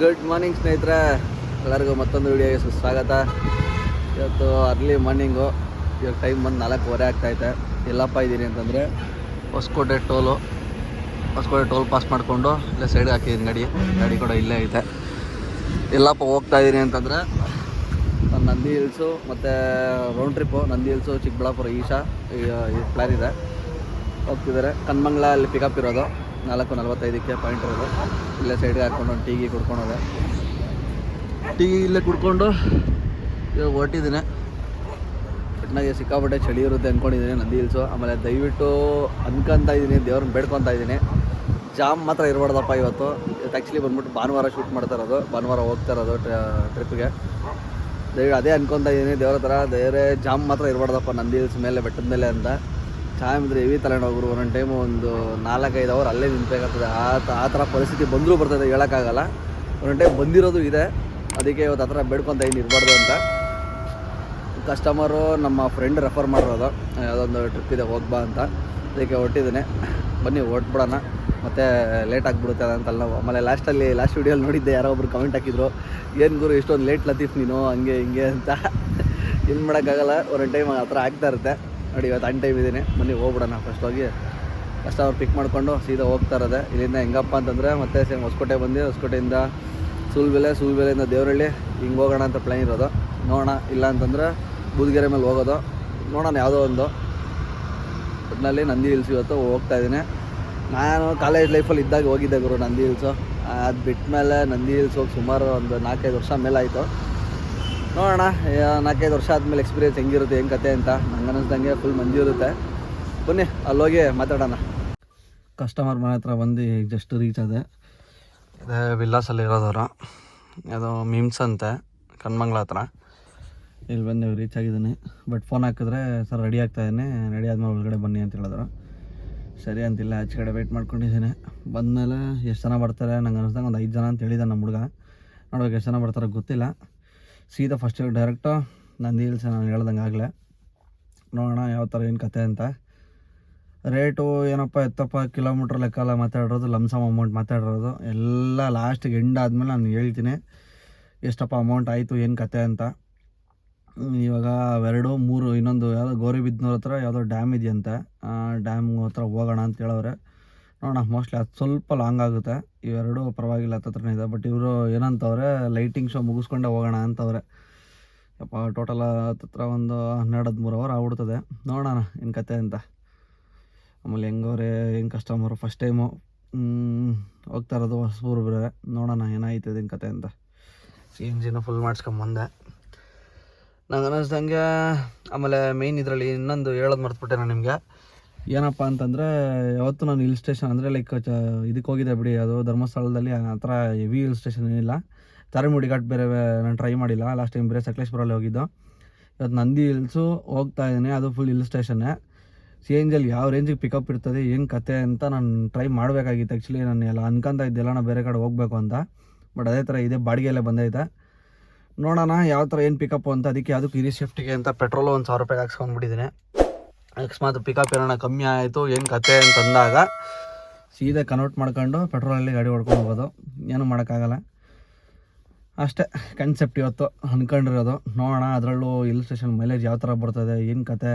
Good morning ಸ್ನೇಹಿತರೆ. ಎಲ್ಲರಿಗೂ ಮತ್ತೊಂದು ವಿಡಿಯೋಗೆ ಸುಸ್ವಾಗತ. ಇವತ್ತು ಅರ್ಲಿ ಮಾರ್ನಿಂಗು ಇವಾಗ ಟೈಮ್ ಬಂದು ನಾಲ್ಕೂವರೆ ಆಗ್ತಾಯಿದೆ ಎಲ್ಲಪ್ಪ ಇದ್ದೀನಿ ಅಂತಂದರೆ Hosakote toll. Hosakote toll pass ಮಾಡಿಕೊಂಡು ಇಲ್ಲೇ ಸೈಡ್ ಹಾಕಿದ್ದೀನಿ ಗಾಡಿ. ಗಾಡಿ ಕೂಡ ಇಲ್ಲೇ ಐತೆ. ಎಲ್ಲಪ್ಪ ಹೋಗ್ತಾ ಇದ್ದೀನಿ ಅಂತಂದರೆ ನಂದಿ ಹಿಲ್ಸು ಮತ್ತು round trip Nandi hills, Chikkaballapur, Isha ಈ ಪ್ಲ್ಯಾನ್ ಇದೆ. ಹೋಗ್ತಿದ್ದಾರೆ. ಕನ್ಮಂಗ್ಲ ಅಲ್ಲಿ ಪಿಕಪ್ ಇರೋದು. ನಾಲ್ಕು ನಲ್ವತ್ತೈದಕ್ಕೆ ಪಾಯಿಂಟ್ ಇರೋದು. ಇಲ್ಲೇ ಸೈಡ್ಗೆ ಹಾಕ್ಕೊಂಡು ಒಂದು ಟೀಗೆ ಕುಡ್ಕೊಂಡೋದೆ. ಟೀ ಇಲ್ಲೇ ಕುಡ್ಕೊಂಡು ಇವಾಗ ಹೊರಟಿದ್ದೀನಿ. ಒಟ್ಟಿನಾಗೆ ಸಿಕ್ಕಾಪಟ್ಟೆ ಚಳಿ ಇರುತ್ತೆ ಅಂದ್ಕೊಂಡಿದ್ದೀನಿ ನಂದಿ ಹಿಲ್ಸು ಆಮೇಲೆ ದಯವಿಟ್ಟು ಅನ್ಕೊಂತ ಇದ್ದೀನಿ, ದೇವ್ರನ್ನ ಬೇಡ್ಕೊತಾ ಇದ್ದೀನಿ. ಜಾಮ್ ಮಾತ್ರ ಇರಬಾರ್ದಪ್ಪ ಇವತ್ತು. ಇವತ್ತು ಆ್ಯಕ್ಚುಲಿ ಬಂದ್ಬಿಟ್ಟು ಭಾನುವಾರ ಶೂಟ್ ಮಾಡ್ತಾ ಇರೋದು. ಭಾನುವಾರ ಹೋಗ್ತಾ ಇರೋದು ಟ್ರಿಪ್ಗೆ ದಯವಿಟ್ಟು ಅದೇ ಅನ್ಕೊತಾ ಇದ್ದೀನಿ, ದೇವ್ರ ಹತ್ರ. ದೇವರೇ ಜಾಮ್ ಮಾತ್ರ ಇರಬಾರ್ದಪ್ಪ ನಂದಿ ಹಿಲ್ಸ್ ಮೇಲೆ ಬೆಟ್ಟದ ಮೇಲೆ ಅಂತ. ಚಾಮ್ ಇದ್ರೆ ಹೆವಿ ತಲೆನೋವು ಒಂದೊಂದು ಟೈಮು ಒಂದು ನಾಲ್ಕೈದು ಅವರ್ ಅಲ್ಲೇ ನಿಂತಬೇಕಾಗ್ತದೆ. ಆ ಆ ಥರ ಪರಿಸ್ಥಿತಿ ಬಂದರೂ ಬರ್ತದೆ ಹೇಳೋಕ್ಕಾಗಲ್ಲ. ಒಂದೊಂದು ಟೈಮ್ ಬಂದಿರೋದು ಇದೆ. ಅದಕ್ಕೆ ಇವತ್ತು ಥರ ಬೇಡ್ಕೊತ ಇದ್ದೀನಿ ಇರಬಾರ್ದು ಅಂತ. ಕಸ್ಟಮರು ನಮ್ಮ ಫ್ರೆಂಡ್ ರೆಫರ್ ಮಾಡಿರೋದು. ಯಾವುದೊಂದು ಟ್ರಿಪ್ ಇದೆ ಹೋಗ್ಬಾ ಅಂತ. ಅದಕ್ಕೆ ಹೊಟ್ಟಿದ್ದೀನಿ ಬನ್ನಿ ಹೊಟ್ಬಿಡೋಣ ಮತ್ತು ಲೇಟ್ ಆಗಿಬಿಡುತ್ತೆ ಅಂತಲ್ಲ ನಾವು. ಆಮೇಲೆ ಲಾಸ್ಟಲ್ಲಿ ಲಾಸ್ಟ್ ವೀಡಿಯೋಲಿ ನೋಡಿದ್ದೆ, ಯಾರೋ ಒಬ್ರು ಕಮೆಂಟ್ ಹಾಕಿದ್ರು. ಏನು ಗುರು, ಇಷ್ಟೊಂದು ಲೇಟ್ ಲತೀಫ್ ನೀನು? ಹಂಗೆ, ಹಿಂಗೆ ಅಂತ. ಏನು ಮಾಡೋಕ್ಕಾಗಲ್ಲ. ಒಂದೊಂದು ಟೈಮ್ ಆ ಥರ ಆಗ್ತಾ ಇರುತ್ತೆ. ನೋಡಿ, ಇವತ್ತು ಅನ್ ಟೈಮ್ ಇದ್ದೀನಿ. ಬನ್ನಿ, ಹೋಗ್ಬಿಡೋಣ ಫಸ್ಟ್ ಹೋಗಿ. ಫಸ್ಟ್ ಅವ್ರು ಪಿಕ್ ಮಾಡಿಕೊಂಡು ಸೀದಾ ಹೋಗ್ತಾ ಇರೋದೆ. ಇಲ್ಲಿಂದ ಹೆಂಗಪ್ಪ ಅಂತಂದರೆ ಮತ್ತೆ ಸೇಮ್ ಹೊಸಕೋಟೆ ಬಂದು, ಹೊಸಕೋಟೆಯಿಂದ ಸೂಲ್ಬೆಲೆ ಸೂಲ್ಬೆಲೆಯಿಂದ ದೇವರಳ್ಳಿ ಹಿಂಗೆ ಹೋಗೋಣ ಅಂತ ಪ್ಲ್ಯಾನ್ ಇರೋದು. ನೋಡೋಣ, ಇಲ್ಲ ಅಂತಂದರೆ ಬೂದ್ಗೆರೆ ಮೇಲೆ ಹೋಗೋದು. ನೋಡೋಣ ಯಾವುದೋ ಒಂದು. ಒಟ್ಟಿನಲ್ಲಿ ನಂದಿ ಹಿಲ್ಸ್ ಇವತ್ತು ಹೋಗ್ತಾ ಇದ್ದೀನಿ. ನಾನು ಕಾಲೇಜ್ ಲೈಫಲ್ಲಿ ಇದ್ದಾಗ ಹೋಗಿದ್ದೆ ಗುರು ನಂದಿ ಹಿಲ್ಸು. ಅದು ಬಿಟ್ಟ ಮೇಲೆ ನಂದಿ ಹಿಲ್ಸ್ ಹೋಗಿ ಸುಮಾರು ಒಂದು ನಾಲ್ಕೈದು ವರ್ಷ ಮೇಲೆ ಆಯಿತು ನೋಡೋಣ ಯಾ- ನಾಲ್ಕೈದು ವರ್ಷ ಆದಮೇಲೆ ಎಕ್ಸ್ಪೀರಿಯನ್ಸ್ ಹೆಂಗಿರುತ್ತೆ ಹೆಂಗೆ ಕತೆ ಅಂತ. ನಂಗೆ ಅನ್ನಿಸ್ದಂಗೆ ಫುಲ್ ಮಂಜು ಇರುತ್ತೆ. ಬನ್ನಿ ಅಲ್ಲೋಗಿ ಮಾತಾಡೋಣ. ಕಸ್ಟಮರ್ ಮನೆ ಹತ್ರ ಬಂದು ಜಸ್ಟ್ ರೀಚ್ ಆದೆ. ಇದೇ ವಿಲ್ಲಾಸಲ್ಲಿ ಇರೋದವರು. ಅದು ಮಿಮ್ಸ್ ಅಂತೆ ಕಣ್ಮಂಗ್ಳ ಹತ್ರ. ಇಲ್ಲಿ ಬಂದು ರೀಚ್ ಆಗಿದ್ದೀನಿ. ಬಟ್ ಫೋನ್ ಹಾಕಿದ್ರೆ ಸರ್ ರೆಡಿ ಆಗ್ತಾ ಇದ್ದೀನಿ. ರೆಡಿ ಆದ್ಮೇಲೆ ಒಳಗಡೆ ಬನ್ನಿ ಅಂತ ಹೇಳಿದ್ರು. ಸರಿ ಅಂತಿಲ್ಲ ಆಚೆ ಕಡೆ ವೆಯ್ಟ್ ಮಾಡ್ಕೊಂಡಿದ್ದೀನಿ. ಬಂದಮೇಲೆ ಎಷ್ಟು ಜನ ಬರ್ತಾರೆ? ನಂಗೆ ಅನ್ನಿಸ್ದಂಗೆ ಒಂದು ಐದು ಜನ ಅಂತ ಹೇಳಿದ ನಮ್ಮ ಹುಡುಗ. ನೋಡ್ಬೇಕು ಎಷ್ಟು ಜನ ಬರ್ತಾರೆ ಗೊತ್ತಿಲ್ಲ. ಸೀದಾ ಫಸ್ಟ್ ಡೈರೆಕ್ಟು ನಂದಿ ಹಿಲ್ಸ್ ನಾನು ಹೇಳ್ದಂಗೆ ಆಗಲೇ. ನೋಡೋಣ ಯಾವ ಥರ ಏನು ಕತೆ ಅಂತ. ರೇಟು ಏನಪ್ಪ, ಎತ್ತಪ್ಪ ಕಿಲೋಮೀಟ್ರ್ ಲೆಕ್ಕ ಎಲ್ಲ ಮಾತಾಡಿರೋದು ಲಮ್ಸಮ್ ಅಮೌಂಟ್ ಮಾತಾಡಿರೋದು, ಎಲ್ಲ ಲಾಸ್ಟಿಗೆ ಎಂಡ್ ಆದಮೇಲೆ ನಾನು ಹೇಳ್ತೀನಿ. ಎಷ್ಟಪ್ಪ ಅಮೌಂಟ್ ಆಯಿತು, ಏನು ಕತೆ ಅಂತ. ಇವಾಗ ಎರಡು, ಮೂರು, ಇನ್ನೊಂದು ಯಾವುದೋ ಗೌರಿಬಿದ್ನೂರ ಹತ್ರ ಯಾವುದೋ ಡ್ಯಾಮ್ ಇದೆಯಂತೆ. ಡ್ಯಾಮ್ ಹತ್ರ ಹೋಗೋಣ ಅಂತ ಹೇಳೋರೆ ನೋಡೋಣ ಮೋಸ್ಟ್ಲಿ ಅದು ಸ್ವಲ್ಪ ಲಾಂಗ್ ಆಗುತ್ತೆ. ಇವೆರಡು ಪರವಾಗಿಲ್ಲ ಹತ್ರನೇ ಇದೆ. ಬಟ್ ಇವರು ಏನಂತವ್ರೆ ಲೈಟಿಂಗ್ ಶೋ ಮುಗಿಸ್ಕೊಂಡೆ ಹೋಗೋಣ ಅಂತವ್ರೆ. ಯಪ್ಪ ಟೋಟಲ್ ಹತ್ರ ಒಂದು ಹನ್ನೆರಡು, ಹದಿಮೂರು ಅವರ್ ಆಗ್ಬಿಡ್ತದೆ. ನೋಡೋಣ ಏನು ಕತೆ ಅಂತ. ಆಮೇಲೆ ಹೆಂಗವ್ರೆ, ಹೆಂಗೆ ಕಸ್ಟಮರು ಫಸ್ಟ್ ಟೈಮು ಹೋಗ್ತಾ ಇರೋದು ಹೊಸಬರು ಬೇರೆ. ನೋಡೋಣ ಏನಾಯ್ತದೆ ಹೆಂಗೆ ಕತೆ ಅಂತ. ಸಿ ಎನ್ ಜಿನ ಫುಲ್ ಮಾಡಿಸ್ಕೊಂಬಂದೆ ನಂಗೆ ಅನ್ನಿಸ್ದಂಗೆ ಆಮೇಲೆ ಮೇಯ್ನ್ ಇದರಲ್ಲಿ ಇನ್ನೊಂದು ಹೇಳೋದು ಮರ್ತುಬಿಟ್ಟೆ ನಾನು ನಿಮಗೆ. ಏನಪ್ಪ ಅಂತಂದರೆ, ಯಾವತ್ತು ನಾನು ಹಿಲ್ ಸ್ಟೇಷನ್ ಅಂದರೆ ಲೈಕ್ ಚ ಇದಕ್ಕೆ ಹೋಗಿದ್ದೆ ಬಿಡಿ. ಅದು ಧರ್ಮಸ್ಥಳದಲ್ಲಿ ಆ ಥರ ಹೆವಿ ಹಿಲ್ ಸ್ಟೇಷನ್ ಏನಿಲ್ಲ. ತಾರಿಮುಡಿ ಘಾಟ್ ಬೇರೆ, ನಾನು ಟ್ರೈ ಮಾಡಿಲ್ಲ. ಲಾಸ್ಟ್ ಟೈಮ್ ಬೇರೆ ಸಕಲೇಶ್ಪುರಲ್ಲಿ ಹೋಗಿದ್ದು. ಇವತ್ತು ನಂದಿ ಹಿಲ್ಸು ಹೋಗ್ತಾ ಇದ್ದೀನಿ. ಅದು ಫುಲ್ ಹಿಲ್ ಸ್ಟೇಷನ್ನೇ ಸಿ ಎನ್ ಯಾವ ರೇಂಜಿಗೆ ಪಿಕಪ್ ಇರ್ತದೆ, ಏನು ಕತೆ ಅಂತ ನಾನು ಟ್ರೈ ಮಾಡಬೇಕಾಗಿತ್ತು. ಆ್ಯಕ್ಚುಲಿ ನಾನು ಎಲ್ಲ ಅನ್ಕೊಂತ ಇದ್ದೆಲ್ಲ ನಾನು ಬೇರೆ ಕಡೆ ಹೋಗಬೇಕು ಅಂತ. ಬಟ್ ಅದೇ ಥರ ಇದೆ ಬಾಡಿಗೆಯಲ್ಲೇ ಬಂದೈತೆ. ನೋಡೋಣ, ಯಾವ ಥರ ಏನು ಪಿಕಪ್ ಅಂತ. ಅದಕ್ಕೆ ಅದಕ್ಕೆ ಇರಿ ಸೇಫ್ಟಿಗೆ ಅಂತ ಪೆಟ್ರೋಲು ಒಂದು ಸಾವಿರ ರೂಪಾಯಿಗೆ ಹಾಕ್ಸ್ಕೊಂಡ್ಬಿಟ್ಟಿದ್ದೀನಿ ಅಕಸ್ಮಾತ್ ಪಿಕಪ್ ಏನೋ ಕಮ್ಮಿ ಆಯಿತು, ಏನು ಕತೆ ಅಂತ ಅಂದಾಗ ಸೀದಾ ಕನ್ವರ್ಟ್ ಮಾಡ್ಕೊಂಡು ಪೆಟ್ರೋಲಲ್ಲಿ ಗಾಡಿ ಹೊಡ್ಕೊಂಡು ಹೋಗೋದು. ಏನು ಮಾಡೋಕ್ಕಾಗಲ್ಲ. ಅಷ್ಟೇ ಕನ್ಸೆಪ್ಟ್ ಇವತ್ತು ಅಂದ್ಕೊಂಡಿರೋದು ನೋಡೋಣ, ಅದರಲ್ಲೂ ಹಿಲ್ ಸ್ಟೇಷನ್ ಮೈಲೇಜ್ ಯಾವ ಥರ ಬರ್ತದೆ, ಏನು ಕತೆ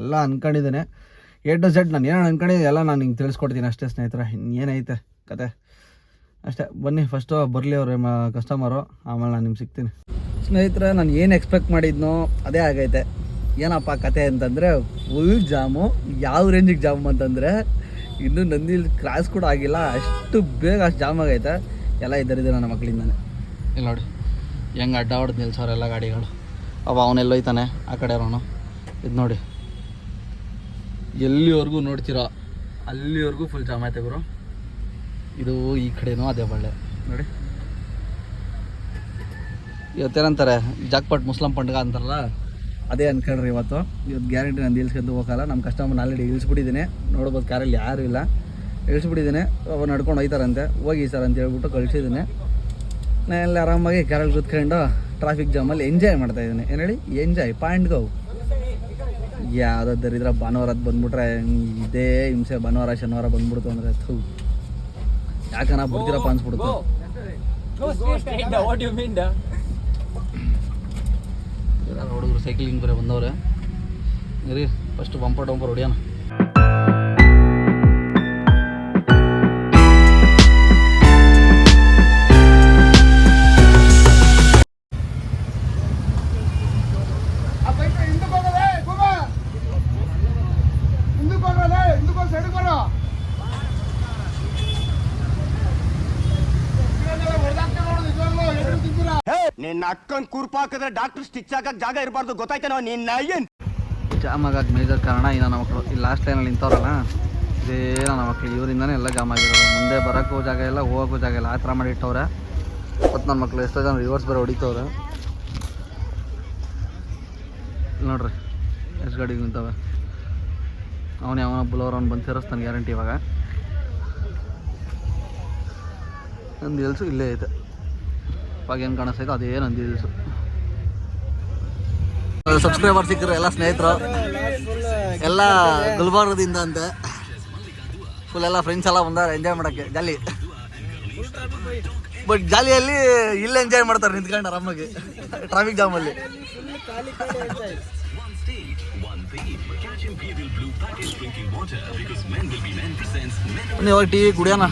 ಎಲ್ಲ ಅಂದ್ಕೊಂಡಿದ್ದೇನೆ ಎ ಟು ಝೆಡ್ ನಾನು ಏನೇನು ಅಂದ್ಕೊಂಡಿದ್ದೆ ಎಲ್ಲ ನಾನು ಹಿಂಗೆ ತಿಳಿಸ್ಕೊಡ್ತೀನಿ ಅಷ್ಟೇ ಸ್ನೇಹಿತರೆ. ಏನೈತೆ ಕತೆ? ಅಷ್ಟೇ, ಬನ್ನಿ ಫಸ್ಟು ಬರಲಿ ಅವ್ರ ಕಸ್ಟಮರು ಆಮೇಲೆ ನಾನು ನಿಮ್ಗೆ ಸಿಗ್ತೀನಿ. ಸ್ನೇಹಿತರೆ, ನಾನು ಏನು ಎಕ್ಸ್ಪೆಕ್ಟ್ ಮಾಡಿದ್ನೋ, ಅದೇ ಆಗೈತೆ. ಏನಪ್ಪ ಕತೆ ಅಂತಂದರೆ ಫುಲ್ ಜಾಮು, ಯಾವ ರೇಂಜಿಗೆ ಜಾಮ್ ಅಂತಂದರೆ ಇನ್ನೂ ನಂದಿಲ್ ಕ್ರಾಸ್ ಕೂಡ ಆಗಿಲ್ಲ, ಅಷ್ಟು ಬೇಗ ಅಷ್ಟು ಜಾಮ್ ಆಗೈತೆ. ಎಲ್ಲ ಇದ್ದರಿದೆ ನನ್ನ ಮಕ್ಕಳಿಂದಾನೆ ಇಲ್ಲಿ ನೋಡಿ, ಹೆಂಗೆ ಅಡ್ಡ ಹೊಡೆದು ನಿಲ್ಸೋರೆಲ್ಲ ಗಾಡಿಗಳು. ಅವ ಅವನೆಲ್ಲೋಯ್ತಾನೆ ಆ ಕಡೆ ಅವನು ಇದು ನೋಡಿ. ಎಲ್ಲಿವರೆಗೂ ನೋಡ್ತೀರೋ? ಅಲ್ಲಿವರೆಗೂ ಫುಲ್ ಜಾಮ್ ಆಯ್ತು ಗುರು? ಇದು ಈ ಕಡೆನೂ ಅದೇ ಬಳ್ಳೆ. ನೋಡಿ. ಇವತ್ತೇನಂತಾರೆ? ಜಾಕ್ಪಾಟ್ ಮುಸ್ಲಂ ಪಂಡ್ಗ ಅಂತಾರಲ್ಲ? ಅದೇ ಅನ್ಕೊಳ್ರಿ ಇವತ್ತು. ಇವತ್ತು ಗ್ಯಾರಂಟಿ ನಾನು ಇಳಿಸ್ಕೊಂಡು ಹೋಗಲ್ಲ ನಮ್ಮ ಕಸ್ಟಮರ್ ಆಲ್ರೆಡಿ ಇಳಿಸ್ಬಿಟ್ಟಿದ್ದೀನಿ ನೋಡ್ಬೋದು ಕಾರಲ್ಲಿ ಯಾರೂ ಇಲ್ಲ. ಇಳಿಸ್ಬಿಟ್ಟಿದ್ದೀನಿ ಅವ್ರು ನಡ್ಕೊಂಡು ಹೋಯ್ತಾರಂತೆ. ಹೋಗಿ ಸರ್ ಅಂತ ಹೇಳ್ಬಿಟ್ಟು ಕಳಿಸಿದ್ದೀನಿ. ಎಲ್ಲ ಆರಾಮಾಗಿ ಕಾರಲ್ಲಿ ಕೂತ್ಕೊಂಡು ಟ್ರಾಫಿಕ್ ಜಾಮಲ್ಲಿ ಎಂಜಾಯ್ ಮಾಡ್ತಾ ಇದ್ದೀನಿ. ಏನು ಹೇಳಿ? ಎಂಜಾಯ್ ಪಾಯಿಂಟ್ ಗೌ ಯಾವುದೋ ದರಿದ್ರೆ ಭಾನುವಾರ ಬಂದ್ಬಿಟ್ರೆ ಇದೇ ಹಿಂಸೆ. ಭಾನುವಾರ, ಶನಿವಾರ ಬಂದ್ಬಿಡ್ತು ಅಂದರೆ ಥೂ. ಯಾಕನ ಬರ್ತೀರಪ್ಪ ಅನ್ಸ್ಬಿಡ್ತು. ಹುಡುಗರು ಸೈಕ್ಲಿಂಗ್ ಬೇರೆ ಬಂದವ್ರೆ. ರೀ ಫಸ್ಟ್ ಬಂಪರ್ ಡಂಪರ್ ಹೊಡಿಯೋಣ ಹಾಕಿದ್ರೆ ಡಾಕ್ಟರ್ ಸ್ಟಿಚ್ ಹಾಕಕ್ ಜಾಗ ಇರಬಾರ್ದು. ಗೊತ್ತಾಯ್ತೇನೋ ನಿನ್ನ ಏನ್? ಜಾಮ್ ಆಗಕ್ಕೆ ಮೇಜರ್ ಕಾರಣ ಈ ನನ್ನ ಮಕ್ಕಳು ಈ ಲಾಸ್ಟ್ ಲೈನಲ್ಲಿ ನಿಂತವ್ರಲ್ಲ, ಇದೇ ನನ್ನ ಮಕ್ಕಳು ಇವರಿಂದನೇ ಎಲ್ಲ ಜಾಮ್ ಆಗಿರೋದು. ಮುಂದೆ ಬರೋಕ್ಕೂ ಜಾಗ ಇಲ್ಲ, ಹೋಗೋಕ್ಕೂ ಜಾಗ ಇಲ್ಲ. ಆ ಥರ ಮಾಡಿ ಇಟ್ಟವ್ರೆ. ಮತ್ತು ನನ್ನ ಮಕ್ಕಳು ಎಷ್ಟೋ ಜನ ರಿವರ್ಸ್ ಬರೋ ಹೊಡಿತವ್ರೆ. ನೋಡ್ರಿ, ಎಷ್ಟು ಗಾಡಿಗೆ ನಿಂತವೆ ಅವನೇ ಅವನ ಬುಲೋರ್, ಅವ್ನು ಬಂದು ಸೇರಿಸ್ತಾನೆ ಗ್ಯಾರಂಟಿ ಇವಾಗ. ನಂದು ಇಲ್ಸು ಇಲ್ಲೇ ಐತೆ. ಇವಾಗ ಏನು ಕಾಣಿಸ್ತೈತೆ ಅದೇ ನಂದು ಹಿಲ್ಸು ಸಬ್ಸ್ಕ್ರೈಬರ್ ಸಿಕ್ಕರೆ ಎಲ್ಲ ಸ್ನೇಹಿತರು, ಎಲ್ಲ ಗುಲ್ಬರ್ಗದಿಂದ ಅಂತೆ. ಫುಲ್ ಎಲ್ಲ ಫ್ರೆಂಡ್ಸ್ ಎಲ್ಲ ಬಂದಾರೆ ಎಂಜಾಯ್ ಮಾಡೋಕ್ಕೆ ಜಾಲಿ ಬಟ್ ಜಾಲಿಯಲ್ಲಿ ಇಲ್ಲಿ ಎಂಜಾಯ್ ಮಾಡ್ತಾರೆ, ನಿಂತ್ಕೊಂಡು ಆರಾಮಾಗಿ. ಟ್ರಾಫಿಕ್ ಜಾಮಲ್ಲಿ ನೀವು ಟಿ ವಿ ಕುಡಿಯೋಣ?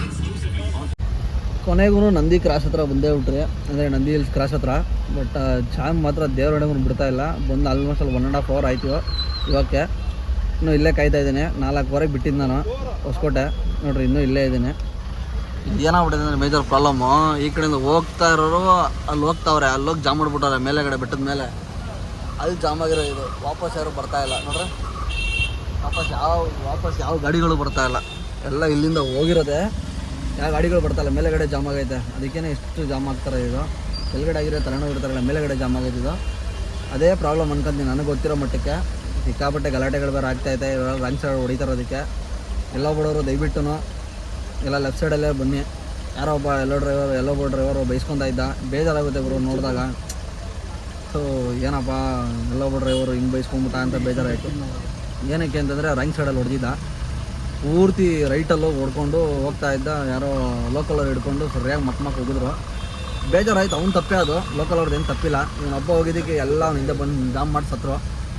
ಕೊನೆಗೂ ನಂದಿ ಕ್ರಾಸ್ ಹತ್ರ ಬಂದೇ ಬಿಟ್ರಿ. ಅಂದರೆ ನಂದಿ ಹಿಲ್ಸ್ ಕ್ರಾಸ್ ಹತ್ರ. ಬಟ್ ಚಾಮ್ ಮಾತ್ರ ದೇವರೊಳಗೂ ಬಿಡ್ತಾ ಇಲ್ಲ. ಬಂದು ಆಲ್ಮೋಸ್ಟ್ ಅಲ್ಲಿ ಒನ್ ಆ್ಯಂಡ್ ಹಾಫ್ ಅವರ್ ಆಯ್ತು. ಇವಾಗೆ ಇನ್ನೂ ಇಲ್ಲೇ ಕಾಯ್ತಾ ಇದ್ದೀನಿ. ನಾಲ್ಕುವರೆಗೆ ಬಿಟ್ಟಿದ್ದು ನಾನು ಹೊಸ್ಕೋಟೆ. ನೋಡ್ರಿ, ಇನ್ನೂ ಇಲ್ಲೇ ಇದ್ದೀನಿ. ಏನಾಗ್ಬಿಟ್ಟಿದೆ ಅಂದರೆ ಮೇಜರ್ ಪ್ರಾಬ್ಲಮ್ಮು ಈ ಕಡೆಯಿಂದ ಹೋಗ್ತಾ ಇರೋರು ಅಲ್ಲಿ ಹೋಗ್ತಾವ್ರೆ. ಅಲ್ಲಿ ಹೋಗಿ ಜಾಮ್ ಮಾಡ್ಬಿಟ್ಟವ್ರೆ ಮೇಲೆಗಡೆ, ಬೆಟ್ಟದ ಮೇಲೆ. ಅಲ್ಲಿ ಜಾಮ್ ಆಗಿರೋ ಇದು. ವಾಪಸ್ ಯಾರು ಬರ್ತಾ ಇಲ್ಲ. ನೋಡ್ರಿ. ವಾಪಸ್ ಯಾವ ವಾಪಸ್ ಯಾವ ಗಾಡಿಗಳು ಬರ್ತಾ ಇಲ್ಲ. ಎಲ್ಲ ಇಲ್ಲಿಂದ ಹೋಗಿರೋದೆ. ಯಾವ ಗಾಡಿಗಳು ಬರ್ತಲ್ಲ ಮೇಲೆಗಡೆ ಜಾಮ್ ಆಗೈತೆ. ಅದಕ್ಕೇನೆ ಎಷ್ಟು ಜಾಮ್ ಆಗ್ತಾರೆ ಇದು ಕೆಳಗಡೆ ಆಗಿರೋ ತಲೆನೋ ಇರ್ತಾರಲ್ಲ, ಮೇಲೆಗಡೆ ಜಾಮ್ ಆಗೈತೆ ಇದು ಅದೇ ಪ್ರಾಬ್ಲಮ್ ಅನ್ಕೊಂತೀನಿ ನನಗೆ ಗೊತ್ತಿರೋ ಮಟ್ಟಕ್ಕೆ. ಸಿಕ್ಕಾಪಟ್ಟೆ ಗಲಾಟೆಗಳು ಬೇರೆ ಆಗ್ತಾಯಿದೆ ಇವಾಗ ರಾಂಗ್ ಸೈಡ್ ಹೊಡಿತಾರೆ ಅದಕ್ಕೆ. ಎಲ್ಲ ಬಿಡೋರು ದಯವಿಟ್ಟು ಎಲ್ಲ ಲೆಫ್ಟ್ ಸೈಡಲ್ಲೇ ಬನ್ನಿ. ಯಾರೋ ಒಬ್ಬ ಎಲ್ಲೋ ಡ್ರೈವರ್ ಎಲ್ಲೋ ಒಬ್ಬ ಡ್ರೈವರು ಬೈಸ್ಕೊತಾ ಇದ್ದ. ಬೇಜಾರಾಗುತ್ತೆ ಬ್ರೋ ನೋಡಿದಾಗ. ಸೊ ಏನಪ್ಪ ಎಲ್ಲೊಬ್ಬ ಡ್ರೈವರು ಹಿಂಗೆ ಬೈಸ್ಕೊಂಬಿಟ್ಟ ಅಂತ ಬೇಜಾರಾಯಿತು. ಏನಕ್ಕೆ ಅಂತಂದರೆ ರಾಂಗ್ ಸೈಡಲ್ಲಿ ಹೊಡೆದಿದ್ದ. ಪೂರ್ತಿ ರೈಟಲ್ಲೋ ಹೊಡ್ಕೊಂಡು ಹೋಗ್ತಾ ಇದ್ದ ಯಾರೋ ಲೋಕಲ್ ಅವ್ರು ಹಿಡ್ಕೊಂಡು ಸರಿಯಾಗಿ ಮತ್ತೆ ಮಕ್ಕ ಹೋಗಿದ್ರು. ಬೇಜಾರಾಯ್ತು, ಅವ್ನು ತಪ್ಪೇ ಅದು. ಲೋಕಲ್ ಅವ್ರದ್ದು ಏನು ತಪ್ಪಿಲ್ಲ. ಇವನು ಹಬ್ಬ ಹೋಗಿದ್ದಕ್ಕೆ ಎಲ್ಲ ಅವ್ನು ಹಿಂದೆ ಬಂದು ಜಾಮ್ ಮಾಡಿ ಸತ್ರು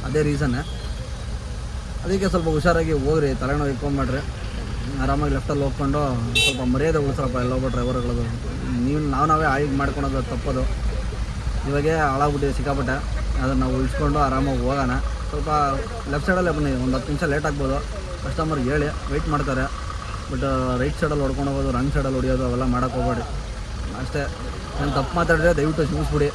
ಅದೇ ರೀಸನ್ನೇ ಅದಕ್ಕೆ ಸ್ವಲ್ಪ ಹುಷಾರಾಗಿ ಹೋಗ್ರಿ ತಲೆನೋ ಇಟ್ಕೊಂಡ್ಬಿಡ್ರಿ ಆರಾಮಾಗಿ ಲೆಫ್ಟಲ್ಲಿ ಹೋಗ್ಕೊಂಡು ಸ್ವಲ್ಪ ಮರ್ಯಾದೆ ಉಳಿಸ್ರಪ್ಪ ಎಲ್ಲೊಬ್ಬ ಡ್ರೈವರ್ಗಳದು ನೀವು, ನಾವು ನಾವೇ ಆಯ್ಕೆ ಮಾಡ್ಕೊಳೋದು ತಪ್ಪದು. ಇವಾಗೇ ಹಾಳಾಗ್ಬಿಟ್ಟಿದೆ, ಸಿಕ್ಕಾಪಟ್ಟೆ. ಅದನ್ನು ನಾವು ಉಳಿಸ್ಕೊಂಡು ಆರಾಮಾಗಿ ಹೋಗೋಣ. ಸ್ವಲ್ಪ ಲೆಫ್ಟ್ ಸೈಡಲ್ಲೇ ಬನ್ನಿ, ಒಂದು ಹತ್ತು ನಿಮಿಷ ಲೇಟ್ ಆಗ್ಬೋದು. ಕಸ್ಟಮರ್ಗೆ ಹೇಳಿ ವೆಯ್ಟ್ ಮಾಡ್ತಾರೆ. ಬಟ್ ರೈಟ್ ಸೈಡಲ್ಲಿ ಹೊಡ್ಕೊಂಡು ಹೋಗೋದು ರಾಂಗ್ ಸೈಡಲ್ಲಿ ಹೊಡಿಯೋದು ಅವೆಲ್ಲ ಮಾಡೋಕ್ಕೆ ಹೋಗ್ಬೇಡಿ. ಅಷ್ಟೇ. ನಾನು ತಪ್ಪು ಮಾತಾಡಿದ್ರೆ ದಯವಿಟ್ಟು ಕ್ಷಮಿಸ್ಬಿಡಿ.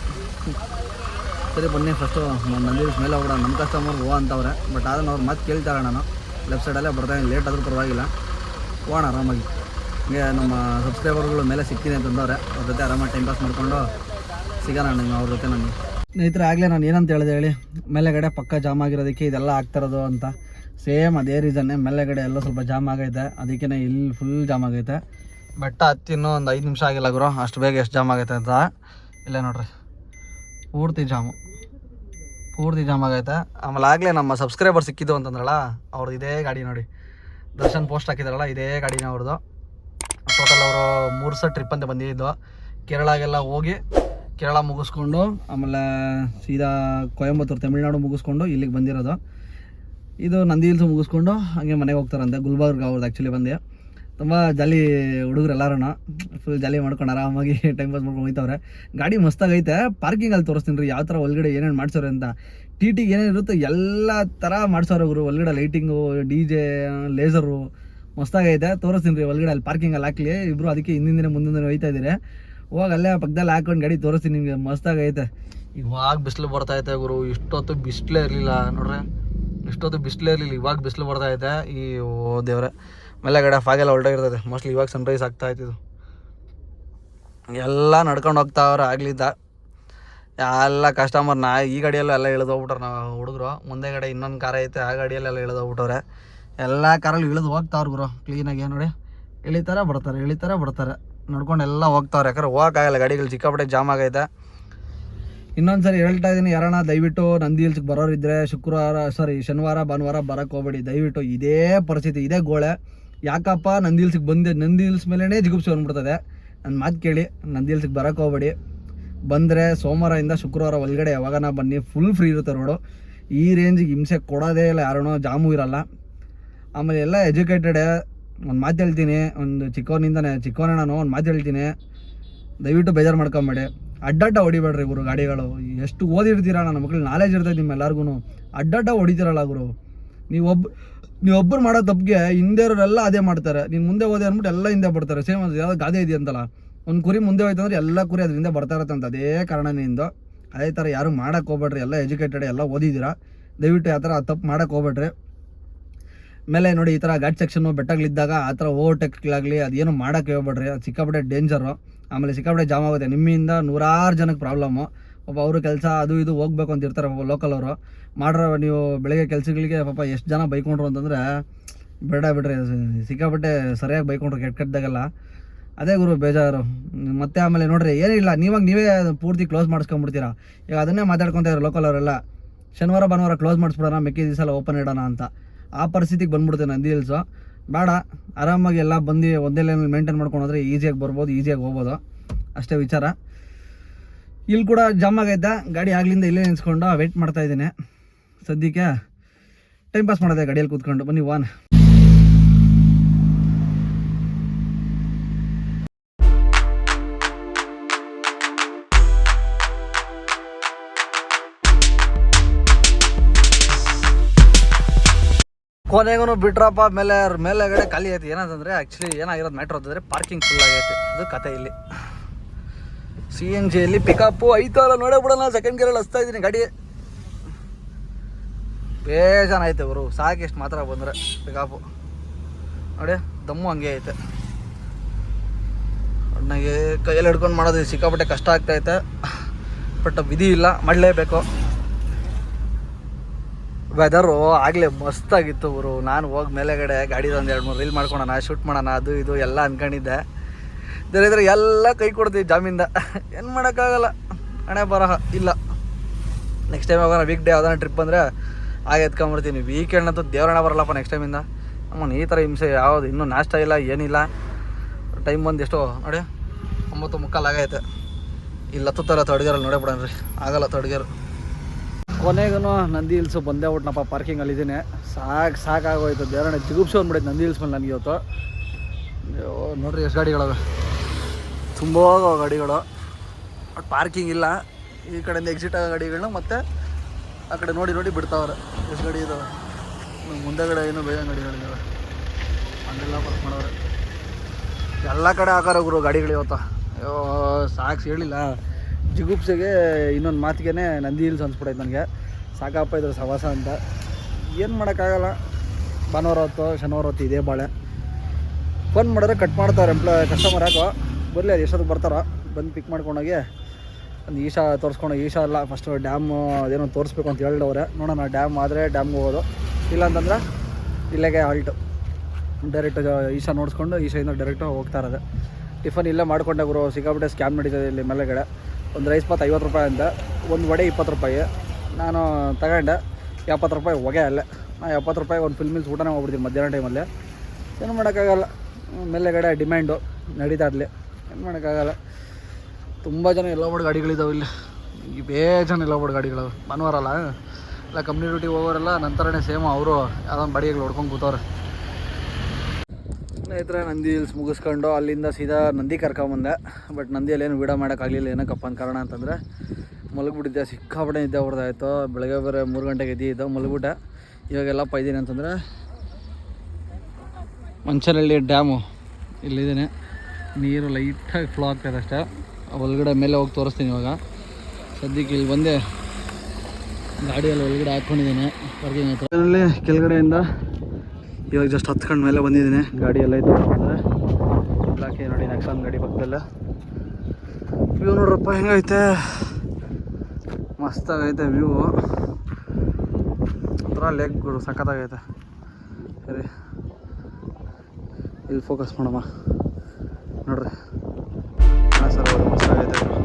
ಸರಿ, ಬನ್ನಿ ಫಸ್ಟು ನಂದಿ ಮೇಲೆ ಹೋಗೋಣ ನಮ್ಮ ಕಸ್ಟಮರ್ ಹೋ ಅಂತವ್ರೆ. ಬಟ್ ಅದನ್ನು ಅವ್ರು ಮತ್ತೆ ಕೇಳ್ತಾರೆ ನಾನು ಲೆಫ್ಟ್ ಸೈಡಲ್ಲೇ ಬರ್ತಾ ಲೇಟ್ ಆದರೂ ಪರವಾಗಿಲ್ಲ. ಹೋಗೋಣ ಆರಾಮಾಗಿ. ಹಂಗೆ ನಮ್ಮ ಸಬ್ಸ್ಕ್ರೈಬರ್ಗಳು ಮೇಲೆ ಸಿಗ್ತೀನಿ ಅಂತಂದವ್ರೆ ಅವ್ರ ಜೊತೆ ಆರಾಮಾಗಿ ಟೈಮ್ ಪಾಸ್ ಮಾಡಿಕೊಂಡು ಸಿಗೋಣ ನಿಮ್ಮ ಅವ್ರ ಜೊತೆ ನನಗೆ ಸ್ನೇಹಿತರೆ, ಆಗಲೇ ನಾನು ಏನಂತ ಹೇಳಿದೆ ಹೇಳಿ. ಮೇಲೆಗಡೆ ಪಕ್ಕ ಜಾಮ್ ಆಗಿರೋದಕ್ಕೆ ಇದೆಲ್ಲ ಆಗ್ತಿರೋದು ಅಂತ. ಸೇಮ್ ಅದೇ ರೀಸನ್ನೇ ಮೇಲೆಗಡೆ ಎಲ್ಲ ಸ್ವಲ್ಪ ಜಾಮ್ ಆಗೈತೆ. ಅದಕ್ಕೆ ಇಲ್ಲಿ ಫುಲ್ ಜಾಮ್ ಆಗೈತೆ. ಬೆಟ್ಟ ಹತ್ತಿ ಇನ್ನೂ ಒಂದು ಐದು ನಿಮಿಷ ಆಗಿಲ್ಲ ಗುರು. ಅಷ್ಟು ಬೇಗ ಎಷ್ಟು ಜಾಮ್ ಆಗೈತೆ ಅಂತ. ಇಲ್ಲ ನೋಡ್ರಿ. ಪೂರ್ತಿ ಜಾಮು ಪೂರ್ತಿ ಜಾಮ್ ಆಗೈತೆ. ಆಮೇಲೆ ಆಗಲೇ ನಮ್ಮ ಸಬ್ಸ್ಕ್ರೈಬರ್ ಸಿಕ್ಕಿದ್ದು ಅಂತಂದ್ರಲ್ಲ ಅವ್ರದ್ದು ಇದೇ ಗಾಡಿ ನೋಡಿ. ದರ್ಶನ್ ಪೋಸ್ಟ್ ಹಾಕಿದಾರಲ್ಲ, ಇದೇ ಗಾಡಿನ ಅವ್ರದ್ದು ಟೋಟಲ್ ಅವರು ಮೂರು ಸಹ ಟ್ರಿಪ್ ಅಂತ ಬಂದಿದ್ದು. ಕೇರಳಗೆಲ್ಲ ಹೋಗಿ ಕೇರಳ ಮುಗಿಸ್ಕೊಂಡು, ಆಮೇಲೆ ಸೀದಾ ಕೊಯಂಬತ್ತೂರು ತಮಿಳ್ನಾಡು ಮುಗಿಸ್ಕೊಂಡು ಇಲ್ಲಿಗೆ ಬಂದಿರೋದು. ಇದು ನಂದಿ ಹಿಲ್ಸ್ ಮುಗಿಸ್ಕೊಂಡು ಹಾಗೆ ಮನೆಗೆ ಹೋಗ್ತಾರಂತೆ. ಗುಲ್ಬರ್ಗ ಅವ್ರದ್ದು ಆ್ಯಕ್ಚುಲಿ ಬಂದೆ. ತುಂಬ ಜಾಲಿ ಹುಡುಗರು ಎಲ್ಲರೂ ಫುಲ್ ಜಾಲಿ ಮಾಡ್ಕೊಂಡು ಆರಾಮಾಗಿ ಟೈಮ್ ಪಾಸ್ ಮಾಡ್ಕೊಂಡು ಹೋಗ್ತಾವ್ರೆ. ಗಾಡಿ ಮಸ್ತಾಗೈತೆ. ಪಾರ್ಕಿಂಗಲ್ಲಿ ತೋರಿಸ್ತೀನಿ ರೀ ಯಾವ ಥರ ಒಳಗಡೆ ಏನೇನು ಮಾಡ್ಸೋರು ಅಂತ. ಟಿ ಟಿಗೆ ಏನೇನು ಇರುತ್ತೋ ಎಲ್ಲ ಥರ ಮಾಡ್ಸೋರೆ ಗುರು. ಒಳಗಡೆ ಲೈಟಿಂಗು ಡಿ ಜೆ ಲೇಸರು ಮಸ್ತಾಗೈತೆ. ತೋರಿಸ್ತೀನಿ ರೀ, ಒಳಗಡೆ ಅಲ್ಲಿ ಪಾರ್ಕಿಂಗಲ್ಲಿ ಹಾಕ್ಲಿ. ಇಬ್ಬರು ಅದಕ್ಕೆ ಹಿಂದಿನ ದಿನ, ಮುಂದಿನ ದಿನ ಹೋಯ್ತಾ ಇದ್ದೀರಿ. ಹೋಗಿ ಅಲ್ಲೇ ಪಕ್ಕದಲ್ಲಿ ಹಾಕೊಂಡು ಗಾಡಿ ತೋರಿಸ್ತೀನಿ ನಿಮಗೆ. ಮಸ್ತಾಗೈತೆ. ಇವಾಗ ಬಿಸಿಲು ಬರ್ತಾ ಐತೆ ಗುರು. ಇಷ್ಟೊತ್ತು ಬಿಸಿಲೇ ಇರಲಿಲ್ಲ ನೋಡ್ರಿ. ಇಷ್ಟೊತ್ತು ಬಿಸಿಲೇ ಇರಲಿಲ್ಲ, ಇವಾಗ ಬಿಸಿಲು ಬರ್ತಾ ಐತೆ ಈ, ಓ, ದೇವ್ರೆ, ಮೇಲೆಗಡೆ ಫಾಗೆಲ್ಲ ಹೊರಟೋಗಿರ್ತದೆ ಮೋಸ್ಟ್ಲಿ ಇವಾಗ ಸನ್ರೈಸ್ ಆಗ್ತಾ ಇತ್ತು ಎಲ್ಲ ನಡ್ಕೊಂಡು ಹೋಗ್ತಾವ್ರೆ ಆಗ್ಲಿದ್ದ. ಎಲ್ಲ ಕಸ್ಟಮರ್ ನಾ, ಈ ಗಾಡಿಯಲ್ಲೂ ಎಲ್ಲ ಇಳಿದು ಹೋಗ್ಬಿಟ್ರೆ ನಾವು ಹುಡುಗರು. ಮುಂದೆ ಕಡೆ ಇನ್ನೊಂದು ಕಾರ ಐತೆ, ಆ ಗಾಡಿಯಲ್ಲೆಲ್ಲ ಇಳಿದು ಹೋಗ್ಬಿಟ್ಟವ್ರೆ. ಎಲ್ಲ ಕಾರಲ್ಲಿ ಇಳಿದು ಹೋಗ್ತಾವ್ರು ಗುರು ಕ್ಲೀನಾಗಿ ನೋಡಿ. ಇಳಿತಾರೆ ಬರ್ತಾರೆ ಇಳಿತಾರೆ ಬರ್ತಾರೆ ನಡ್ಕೊಂಡು ಎಲ್ಲ ಹೋಗ್ತಾವ್ರೆ. ಯಾಕಂದ್ರೆ ಹೋಗೋಕ್ಕಾಗಲ್ಲ, ಗಾಡಿಗಳು ಸಿಕ್ಕಾಪಟ್ಟೆ ಜಾಮ್ ಆಗೈತೆ. ಇನ್ನೊಂದು ಸರಿ ಹೇಳ್ತಾ ಇದ್ದೀನಿ ಯಾರಣ ದಯವಿಟ್ಟು ನಂದಿ ಹಿಲ್ಸ್ಗೆ ಬರೋರಿದ್ರೆ ಶುಕ್ರವಾರ ಸಾರಿ ಶನಿವಾರ, ಭಾನುವಾರ ಬರೋಕ್ಕೆ ಹೋಗ್ಬೇಡಿ. ದಯವಿಟ್ಟು ಇದೇ ಪರಿಸ್ಥಿತಿ, ಇದೇ ಗೋಳೆ. ಯಾಕಪ್ಪ, ನಂದಿ ಹಿಲ್ಸ್ಗೆ ಬಂದೆ, ನಂದಿ ಹಿಲ್ಸ್ ಮೇಲೇ ಜಿಗುಪ್ಸಿ ಬಂದ್ಬಿಡ್ತದೆ. ನನ್ನ ಮಾತು ಕೇಳಿ, ನಂದಿ ಹಿಲ್ಸ್ಗೆ ಬರೋಕ್ಕೆ ಹೋಗ್ಬೇಡಿ. ಬಂದರೆ ಸೋಮವಾರದಿಂದ ಶುಕ್ರವಾರ ಒಳಗಡೆ ಯಾವಾಗನ ಬನ್ನಿ ಫುಲ್ ಫ್ರೀ ಇರುತ್ತೆ ರೋಡು ಈ ರೇಂಜಿಗೆ ಹಿಂಸೆ ಕೊಡೋದೇ ಇಲ್ಲ ಯಾರೂ ಜಾಮು ಇರಲ್ಲ. ಆಮೇಲೆ ಎಲ್ಲ ಎಜುಕೇಟೆಡ್ ಒಂದು ಮಾತು ಹೇಳ್ತೀನಿ, ಒಂದು ಚಿಕ್ಕವನಿಂದನೇ, ಚಿಕ್ಕವನೇ ನಾನು, ಒಂದು ಮಾತು ಹೇಳ್ತೀನಿ. ದಯವಿಟ್ಟು ಬೇಜಾರು ಮಾಡ್ಕೊಂಬೇಡಿ. ಅಡ್ಡಡ್ಡ ಹೊಡಿಬೇಡ್ರಿ ಗುರು ಗಾಡಿಗಳು. ಎಷ್ಟು ಓದಿರ್ತೀರಾ ನನ್ನ ಮಕ್ಳು ನಾಲೆಜ್ ಇರ್ತೈತೆ ನಿಮ್ಮೆಲ್ಲರಿಗೂ ಅಡ್ಡಡ್ಡ ಹೊಡಿತೀರಲ್ಲ ಗುರು. ನೀವೊಬ್ಬ ನೀವೊಬ್ಬರು ಮಾಡೋ ತಪ್ಪಿಗೆ ಹಿಂದೆ ಇರೋರೆಲ್ಲ ಅದೇ ಮಾಡ್ತಾರೆ. ನೀನು ಮುಂದೆ ಹೋದೆ ಅಂದ್ಬಿಟ್ಟು ಎಲ್ಲ ಹಿಂದೆ ಬರ್ತಾರೆ. ಸೇಮ್ ಅದು ಯಾವ್ದು ಗಾದೆ ಇದೆಯಂತಲ್ಲ ಒಂದು ಕುರಿ ಮುಂದೆ ಹೋಯ್ತು ಅಂದ್ರೆ ಎಲ್ಲ ಕುರಿ ಅದರಿಂದ ಬರ್ತಾ ಇರುತ್ತೆ ಅಂತ ಅದೇ ಕಾರಣದಿಂದ ಅದೇ ಥರ ಯಾರು ಮಾಡೋಕ್ಕೆ ಹೋಗ್ಬೇಡ್ರಿ. ಎಲ್ಲ ಎಜುಕೇಟೆಡ್, ಎಲ್ಲ ಓದಿದ್ದೀರಾ? ದಯವಿಟ್ಟು ಆ ಥರ ತಪ್ಪು ಮಾಡೋಕ್ಕೆ ಹೋಗ್ಬೇಡ್ರಿ. ಮೇಲೆ ನೋಡಿ ಈ ಥರ ಘಾಟ್ ಸೆಕ್ಷನ್ನು ಬೆಟ್ಟಗಳಿದ್ದಾಗ ಆ ಥರ ಓವರ್ಟೆಕ್ಗಳಾಗಲಿ ಅದೇನು ಮಾಡೋಕ್ಕೆ ಹೋಗ್ಬೇಡ್ರಿ ಅದು ಸಿಕ್ಕಾಪಟ್ಟೆ ಡೇಂಜರು. ಆಮೇಲೆ ಸಿಕ್ಕಾಪಟ್ಟೆ ಜಾಮ್ ಆಗುತ್ತೆ. ನಿಮ್ಮಿಂದ ನೂರಾರು ಜನಕ್ಕೆ ಪ್ರಾಬ್ಲಮ್ಮು ಪಾಪ ಅವರು ಕೆಲಸ ಅದು ಇದು ಹೋಗ್ಬೇಕು ಅಂತ ಇರ್ತಾರೆ ಪಾಪ ಲೋಕಲ್ ಅವರು. ಮಾಡ್ರ ನೀವು ಬೆಳಗ್ಗೆ ಕೆಲಸಗಳಿಗೆ ಪಾಪ ಎಷ್ಟು ಜನ ಬೈಕೊಂಡ್ರು ಅಂತಂದರೆ, ಬೇಡ ಬಿಡ್ರಿ, ಸಿಕ್ಕಾಪಟ್ಟೆ ಸರಿಯಾಗಿ ಬೈಕೊಂಡ್ರು ಕೆಟ್ಟ ಕೆಟ್ಟದಾಗಲ್ಲ. ಅದೇ ಗುರು ಬೇಜಾರು. ಮತ್ತೆ ಆಮೇಲೆ ನೋಡ್ರಿ, ಏನಿಲ್ಲ, ನೀವಾಗ ನೀವೇ ಪೂರ್ತಿ ಕ್ಲೋಸ್ ಮಾಡಿಸ್ಕೊಂಡ್ಬಿಡ್ತೀರಾ. ಈಗ ಅದನ್ನೇ ಮಾತಾಡ್ಕೊತಾರೆ ಲೋಕಲ್ ಅವರೆಲ್ಲ. ಶನಿವಾರ ಭಾನುವಾರ ಕ್ಲೋಸ್ ಮಾಡಿಸ್ಬಿಡೋಣ ಮೆಕ್ಕಿ ದಿವಸ ಓಪನ್ ಇಡೋಣ ಅಂತ. ಆ ಪರಿಸ್ಥಿತಿಗೆ ಬಂದ್ಬಿಡ್ತೇನೆ ನಂದಿ ಹಿಲ್ಸು. ಬೇಡ, ಆರಾಮಾಗಿ ಎಲ್ಲ ಬಂದು ಒಂದೇ ಲೈನಲ್ಲಿ ಮೇಂಟೈನ್ ಮಾಡ್ಕೊಂಡು ಹೋದ್ರೆ ಈಸಿಯಾಗಿ ಬರ್ಬೋದು ಈಸಿಯಾಗಿ ಹೋಗ್ಬೋದು. ಅಷ್ಟೇ ವಿಚಾರ. ಇಲ್ಲಿ ಕೂಡ ಜಾಮ್ ಆಗೈತೆ, ಗಾಡಿ ಆಗ್ಲಿಂದ ಇಲ್ಲೇ ನಿಲ್ಸ್ಕೊಂಡು ವೆಯ್ಟ್ ಮಾಡ್ತಾ ಇದ್ದೀನಿ. ಸದ್ಯಕ್ಕೆ ಟೈಮ್ ಪಾಸ್ ಮಾಡೋದೆ ಗಾಡಿಯಲ್ಲಿ ಕೂತ್ಕೊಂಡು. ಬನ್ನಿ ವಾನ್ ಕೊನೆಗೂ ಬಿಟ್ರಪ್ಪ, ಮೇಲೆ, ಮೇಲೆಗಡೆ ಖಾಲಿ ಐತಿ ಏನಂತಂದ್ರೆ ಆ್ಯಕ್ಚುಲಿ ಏನಾಗಿರೋದು ಮ್ಯಾಟ್ರ್ ಅಂತಂದ್ರೆ ಪಾರ್ಕಿಂಗ್ ಫುಲ್ ಆಗೈತೆ. ಅದು ಕತೆ ಇಲ್ಲಿ. ಸಿ ಎನ್ ಜಿಯಲ್ಲಿ ಪಿಕಪ್ಪು ಐತಲ್ಲ ನೋಡೇ ಬಿಡೋಣ ಸೆಕೆಂಡ್ ಗೇರಲ್ಲಿ ಹಚ್ತಾ ಇದ್ದೀನಿ ಗಾಡಿ. ಬೇಜಾನ ಐತೆ ಅವರು ಸಾಕು ಎಷ್ಟು ಮಾತ್ರ ಬಂದರೆ ಪಿಕಪ್ಪು ನೋಡಿ, ದಮ್ಮು ಹಂಗೆ ಐತೆ. ಅಣ್ಣಗೆ ಕೈಯಲ್ಲಿ ಹಿಡ್ಕೊಂಡು ಮಾಡೋದು ಸಿಕ್ಕಾಪಟ್ಟೆ ಕಷ್ಟ ಆಗ್ತೈತೆ ಬಟ್ ವಿಧಿ ಇಲ್ಲ, ಮಾಡಲೇಬೇಕು. ವೆದರು ಆಗಲೇ ಮಸ್ತಾಗಿತ್ತು ಗುರು. ನಾನು ಹೋಗಿ ಮೇಲೆಗಡೆ ಗಾಡಿದು ಒಂದು ಎರಡು ಮೂರು ರೀಲ್ ಮಾಡ್ಕೊಳೋಣ ಶೂಟ್ ಮಾಡೋಣ, ಅದು ಇದು ಎಲ್ಲ ಅನ್ಕೊಂಡಿದ್ದೆ. ಇದ್ರೆ ಎಲ್ಲ ಕೈ ಕೊಡ್ತೀವಿ ಜಾಮೀನ್ದ. ಏನು ಮಾಡೋಕ್ಕಾಗಲ್ಲ. ಹಣೆ ಬರಹ, ಇಲ್ಲ. ನೆಕ್ಸ್ಟ್ ಟೈಮ್ ಹೋಗೋಣ ವೀಕ್ ಡೇ ಯಾವ್ದಾನ ಟ್ರಿಪ್ ಅಂದರೆ ಆಗ ಎತ್ಕೊಂಬಿಡ್ತೀನಿ ವೀಕೆಂಡ್ ಅಂತೂ ದೇವ್ರಣ ಬರಲ್ಲಪ್ಪ ನೆಕ್ಸ್ಟ್ ಟೈಮಿಂದ ಅಮ್ಮನ ಈ ಥರ ಹಿಂಸೆ ಯಾವುದು, ಇನ್ನೂ ನಾಷ್ಟ ಇಲ್ಲ, ಏನಿಲ್ಲ. ಟೈಮ್ ಬಂದು ಎಷ್ಟು, ನೋಡಿ. ಒಂಬತ್ತು ಮುಕ್ಕಾಲು ಆಗೈತೆ ಇಲ್ಲ ತುತ್ತಲ್ಲ ತೊಡ್ಗೇರಲ್ಲಿ ನೋಡೇ ಬಿಡೋಣ ಆಗಲ್ಲ ತೊಡ್ಗೇರು ಕೊನೆಗೂ ನಂದಿ ಹಿಲ್ಸು ಬಂದೇ ಬಿಟ್ನಪ್ಪ ಪಾರ್ಕಿಂಗಲ್ಲಿ ಇದ್ದೀನಿ ಸಾಕು, ಸಾಕಾಗೋಯ್ತು. ದೇವರಣ್ಣ ಜಿಗುಪ್ಸಿ ಬಂದ್ಬಿಡೈತೆ ನಂದಿ ಹಿಲ್ಸ್ ಮೇಲೆ ನನಗೆ ಇವತ್ತು. ನೋಡ್ರಿ ಎಷ್ಟು ಗಾಡಿಗಳವೆ. ತುಂಬ ಗಾಡಿಗಳು. ಬಟ್ ಪಾರ್ಕಿಂಗ್ ಇಲ್ಲ. ಈ ಕಡೆಯಿಂದ ಎಕ್ಸಿಟ್ ಆಗೋ ಗಾಡಿಗಳನ್ನ ಮತ್ತೆ ಆ ಕಡೆ ನೋಡಿ ನೋಡಿ ಬಿಡ್ತಾವ್ರೆ. ಎಷ್ಟು ಗಾಡಿ ಇದಾವೆ. ಮುಂದೆಗಡೆ ಏನು ಬೇರೆ ಗಾಡಿಗಳಿದ್ದಾವೆ ಅಲ್ಲೆಲ್ಲ ಪಾರ್ಕ್ ಮಾಡೋರು ಎಲ್ಲ ಕಡೆ ಆಕಾರ ಗುರು ಗಾಡಿಗಳು ಇವತ್ತು. ಅಯ್ಯೋ ಸಾಕು ಹೇಳಿಲ್ಲ. ಜಿಗುಪ್ಸೆಗೆ ಇನ್ನೊಂದು ಮಾತಿಗೆ ನಂದಿ ಹಿಲ್ಸ್ ಅನ್ಸ್ಬಿಟ್ಟೈತೆ ನನಗೆ. ಸಾಕಪ್ಪ ಇದ್ರ ಸವಾಸ ಅಂತ. ಏನು ಮಾಡೋಕ್ಕಾಗಲ್ಲ. ಭಾನುವಾರ ಹೊತ್ತು, ಶನಿವಾರ ಹೊತ್ತು ಇದೇ ಬಾಳೆ. ಫೋನ್ ಮಾಡಿದ್ರೆ ಕಟ್ ಮಾಡ್ತಾರೆ ಎಂಪ್ಲಾಯ್ ಕಸ್ಟಮರ್ ಯಾಕೋ. ಬರಲಿ, ಅದು ಎಷ್ಟೊತ್ತಿಗೆ ಬರ್ತಾರೋ. ಬಂದು ಪಿಕ್ ಮಾಡ್ಕೊಂಡೋಗಿ ಒಂದು ಈಶಾ ತೋರಿಸ್ಕೊಂಡು, ಈಶಾ ಅಲ್ಲ ಫಸ್ಟು ಡ್ಯಾಮು ಅದೇನೋ ತೋರಿಸ್ಬೇಕು ಅಂತ ಹೇಳಿದವ್ರೆ. ನೋಡೋಣ ಡ್ಯಾಮ್ ಆದರೆ ಡ್ಯಾಮ್ಗೆ ಹೋಗೋದು. ಇಲ್ಲ ಅಂತಂದ್ರೆ ಇಲ್ಲಿಗೆ ಹಾಲ್ಟು ಡೈರೆಕ್ಟ್ ಈಶಾ ನೋಡಿಸ್ಕೊಂಡು ಈಶಾಯಿಂದ ಡೈರೆಕ್ಟ್ ಹೋಗ್ತಾ ಇರೋದು. ಟಿಫನ್ ಇಲ್ಲೇ ಮಾಡ್ಕೊಂಡೆ ಗುರು ಸಿಕ್ಕಾಬಿಟ್ಟೆ ಸ್ಕ್ಯಾಮ್ ನಡೀತದೆ ಇಲ್ಲಿ ಮೇಲೆಗಡೆ. ಒಂದು ರೈಸ್ ಬಾತ್ ಐವತ್ತು ರೂಪಾಯಿ ಅಂತ ಒಂದು ವಡೆ ಇಪ್ಪತ್ತು ರೂಪಾಯಿ. ನಾನು ತಗೊಂಡೆ, ಎಪ್ಪತ್ತು ರೂಪಾಯಿ ಹೊಗೆ ಅಲ್ಲೇ. ನಾನು ಎಪ್ಪತ್ತು ರೂಪಾಯಿ ಒಂದು ಫಿಲ್ಮಿಲ್ಸ್ ಊಟನ ಊಟನೇ ಹೋಗ್ಬಿಡ್ತೀನಿ ಮಧ್ಯಾಹ್ನ ಟೈಮಲ್ಲಿ ಏನು ಮಾಡೋಕ್ಕಾಗಲ್ಲ. ಮೇಲೆಗಡೆ ಡಿಮ್ಯಾಂಡು ನಡೀತಾ ಏನು ಮಾಡೋಕ್ಕಾಗಲ್ಲ. ತುಂಬ ಜನ ಎಲ್ಲ ಬಡ ಗಾಡಿಗಳಿದ್ದಾವೆ ಇಲ್ಲಿ. ಈ ಬೇಜಾನ ಎಲ್ಲ ಬಡ ಗಾಡಿಗಳು ಮನವರಲ್ಲ ಎಲ್ಲ ಕಂಪ್ನಿ ಡ್ಯೂಟಿ ಹೋಗೋರೆಲ್ಲ ನಂತರನೇ ಸೇಮ್ ಅವರು ಯಾವ್ದೊಂದು ಬಾಡಿಗಳು ಹೊಡ್ಕೊಂಡು ಕೂತವ್ರೆ. ಸ್ನೇಹಿತರೆ, ನಂದಿ ಹಿಲ್ಸ್ ಮುಗಿಸ್ಕೊಂಡು ಅಲ್ಲಿಂದ ಸೀದಾ ನಂದಿ ಕರ್ಕೊಂಬಂದೆ. ಬಟ್ ನಂದಿಯಲ್ಲಿ ಏನು ವೀಡಿಯೋ ಮಾಡೋಕ್ಕಾಗಲಿಲ್ಲ ಏನಕ್ಕಪ್ಪ ಅಂತ ಕಾರಣ ಅಂತಂದರೆ. ಮಲಗಿಬಿಟ್ಟಿದ್ದೆ, ಸಿಕ್ಕಾಪಟ್ಟೆ ನಿದ್ದೆ ಹೊಡೆದಾಯಿತು ಬೆಳಗ್ಗೆ ಬೇರೆ ಮೂರು ಗಂಟೆಗೆ ಎದ್ದಿದ್ದು ಮಲಗಿಬಿಟ್ಟೆ. ಇವಾಗೆಲ್ಲಪ್ಪ ಇದ್ದೀನಿ ಅಂತಂದರೆ ಮಂಚನಹಳ್ಳಿ ಡ್ಯಾಮು. ಇಲ್ಲಿದ್ದೀನಿ. ನೀರು ಲೈಟಾಗಿ ಫ್ಲೋ ಆಗ್ತಾಯಿದೆ ಅಷ್ಟೇ. ಒಳಗಡೆ ಮೇಲೆ ಹೋಗಿ ತೋರಿಸ್ತೀನಿ ಇವಾಗ. ಸದ್ಯಕ್ಕೆ ಇಲ್ಲಿ ಬಂದೆ. ಗಾಡಿಯಲ್ಲಿ ಒಳಗಡೆ ಹಾಕ್ಕೊಂಡಿದ್ದೀನಿ ಪಾರ್ಕಿಂಗ್ ಹತ್ರ. ಕೆಳಗಡೆಯಿಂದ ಇವಾಗ ಜಸ್ಟ್ ಹತ್ಕೊಂಡು ಮೇಲೆ ಬಂದಿದ್ದೀನಿ. ಗಾಡಿ ಎಲ್ಲ ಇತ್ತು ಅಂದರೆ ಇಲಾಖೆ ನೋಡಿ ನೆಕ್ಸಾನ್ ಗಾಡಿ ಪಕ್ಕದಲ್ಲ. ವ್ಯೂ ನೋಡ್ರಪ್ಪ ಹೆಂಗೈತೆ? ಮಸ್ತಾಗೈತೆ ವ್ಯೂ ಒಂಥರ ಲೆಗ್ ಗುರು ಸಖತ್ತಾಗೈತೆ. ಸರಿ. ಇಲ್ಲಿ ಫೋಕಸ್ ಮಾಡಮ್ಮ ನೋಡ್ರಿ. ಹಾಂ ಸರ್ ಮಸ್ತಾಗೈತೆ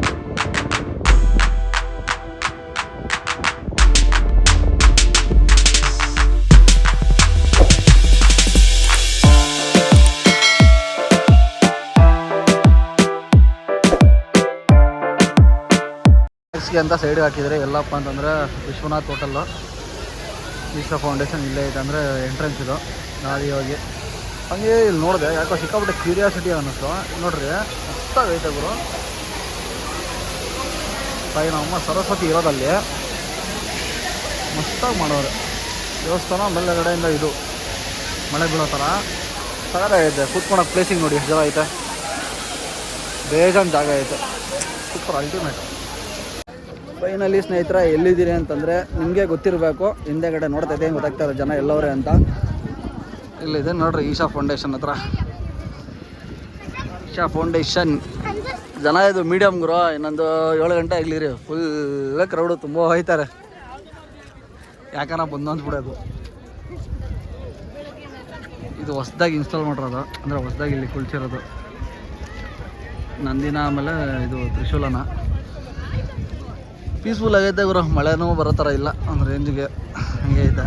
ಪ್ಲೇಸ್ಗೆ ಅಂತ ಸೈಡ್ಗೆ ಹಾಕಿದರೆ ಎಲ್ಲಪ್ಪ ಅಂತಂದರೆ ವಿಶ್ವನಾಥ್ ಹೋಟೆಲ್ಲು ಈಶಾ ಫೌಂಡೇಶನ್ ಇಲ್ಲೇ ಐತೆ ಅಂದರೆ ಎಂಟ್ರೆನ್ಸ್ ಇದು. ಗಾಡಿ ಹೋಗಿ. ಹಂಗೆ ಇಲ್ಲಿ ನೋಡಿದೆ, ಯಾಕೋ ಸಿಕ್ಕಾಪಟ್ಟೆ ಕ್ಯೂರಿಯಾಸಿಟಿ ಅನ್ನಿಸ್ತು. ನೋಡ್ರಿ ಮಸ್ತಾಗೈತೆ ಗುರು. ತಾಯಿ ನಮ್ಮ ಸರಸ್ವತಿ ಇರೋದಲ್ಲಿ ಮಸ್ತಾಗಿ ಮಾಡೋರು. ದೇವಸ್ಥಾನ ಮೇಲ್ಗಡೆಯಿಂದ ಇದು ಮಳೆ ಬೀಳೋ ಥರ ಐತೆ ಕೂತ್ಕೊಳಕ್ಕೆ ಪ್ಲೇಸಿಂಗ್ ನೋಡಿ, ಜಾಗ ಐತೆ. ಬೇಜಾನ್ ಜಾಗ ಐತೆ. ಸೂಪರ್ ಅಲ್ಟಿಮೇಟ್ ಫೈನಲಿ ಸ್ನೇಹಿತರ, ಎಲ್ಲಿದ್ದೀರಿ ಅಂತಂದರೆ ನಿಮಗೆ ಗೊತ್ತಿರಬೇಕು. ಹಿಂದೆಗಡೆ ನೋಡ್ತಾ ಇದ್ದೆ ಇರೋ ಜನ ಎಲ್ಲವ್ರೆ ಅಂತ. ಇಲ್ಲಿದೆ ನೋಡ್ರಿ ಈಶಾ ಫೌಂಡೇಶನ್ ಹತ್ರ. ಈಶಾ ಫೌಂಡೇಶನ್ ಜನ ಇದು ಮೀಡಿಯಮ್ ಗುರು, ಇನ್ನೊಂದು ಏಳು ಗಂಟೆ ಆಗ್ಲಿರಿ. ಫುಲ್ ಕ್ರೌಡು ತುಂಬ ಹೋಯ್ತಾರೆ. ಯಾಕನ ಬಂದು ಅಂದ್ಬಿಡೋದು. ಇದು ಹೊಸ್ದಾಗಿ ಇನ್ಸ್ಟಾಲ್ ಮಾಡಿರೋದು. ಅಂದರೆ ಹೊಸ್ದಾಗಿ ಇಲ್ಲಿ ಕುಳ್ಸಿರೋದು ನಂದಿನ ಆಮೇಲೆ ಇದು ತ್ರಿಶೂಲನ. ಪೀಸ್ಫುಲ್ ಆಗೈತೆ ಗುರು. ಮಳೆನೂ ಬರೋ ಥರ ಇಲ್ಲ. ಒಂದು ರೇಂಜಿಗೆ ಹಂಗೆ ಐತೆ.